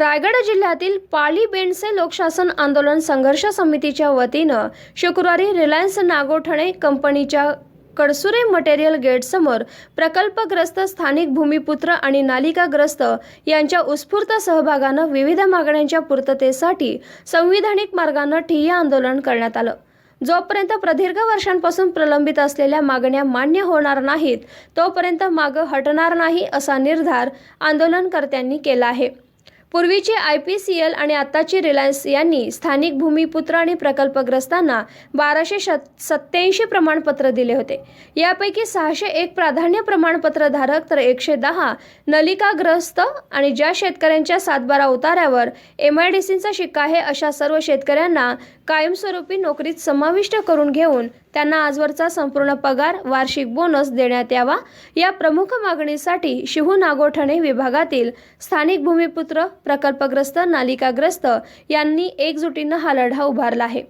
रायगड जिल्ह्यातील पाली बेंडसे लोकशासन आंदोलन संघर्ष समितीच्या वतीनं शुक्रवारी रिलायन्स नागोठणे कंपनीच्या कडसुरे मटेरियल गेटसमोर प्रकल्पग्रस्त स्थानिक भूमिपुत्र आणि नालिकाग्रस्त यांच्या उत्स्फूर्त सहभागानं विविध मागण्यांच्या पूर्ततेसाठी संविधानिक मार्गानं ठिय्या आंदोलन करण्यात आलं. जोपर्यंत प्रदीर्घ वर्षांपासून प्रलंबित असलेल्या मागण्या मान्य होणार नाहीत तोपर्यंत मागं हटणार नाही असा निर्धार आंदोलनकर्त्यांनी केला आहे. पूर्वीचे आय पी सी एल आणि आत्ताची रिलायन्स यांनी स्थानिक भूमिपुत्र आणि प्रकल्पग्रस्तांना बाराशे शत सत्याऐंशी प्रमाणपत्र दिले होते. यापैकी सहाशे एक प्राधान्य प्रमाणपत्रधारक तर एकशे दहा नलिकाग्रस्त आणि ज्या शेतकऱ्यांच्या सातबारा उतार्यावर एम आय डी सीचा शिक्का आहे अशा सर्व शेतकऱ्यांना कायमस्वरूपी नोकरीत समाविष्ट करून घेऊन त्यांना आजवरचा संपूर्ण पगार वार्षिक बोनस देण्यात यावा. या प्रमुख मागणीसाठी शिहू नागोठणे विभागातील स्थानिक भूमिपुत्र प्रकल्पग्रस्त नालिकाग्रस्त यांनी एकजुटीनं हा लढा उभारला आहे.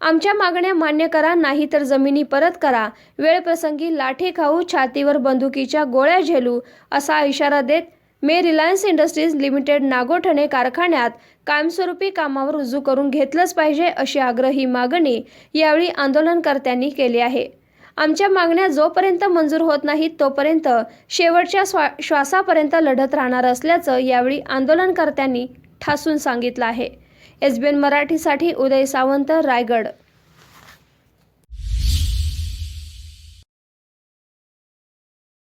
आमच्या मागण्या मान्य करा नाही तर जमिनी परत करा. वेळप्रसंगी लाठी खाऊ छातीवर बंदुकीच्या गोळ्या झेलू असा इशारा देत मे रिलायन्स इंडस्ट्रीज लिमिटेड नागोठणे कारखान्यात कायमस्वरूपी कामावर रुजू करून घेतलंच पाहिजे अशी आग्रही मागणी यावेळी आंदोलनकर्त्यांनी केली आहे. आमच्या मागण्या जोपर्यंत मंजूर होत नाहीत तोपर्यंत शेवटच्या श्वा श्वासापर्यंत लढत राहणार असल्याचं यावेळी आंदोलनकर्त्यांनी ठासून सांगितलं आहे. एस बी एन मराठीसाठी उदय सावंत रायगड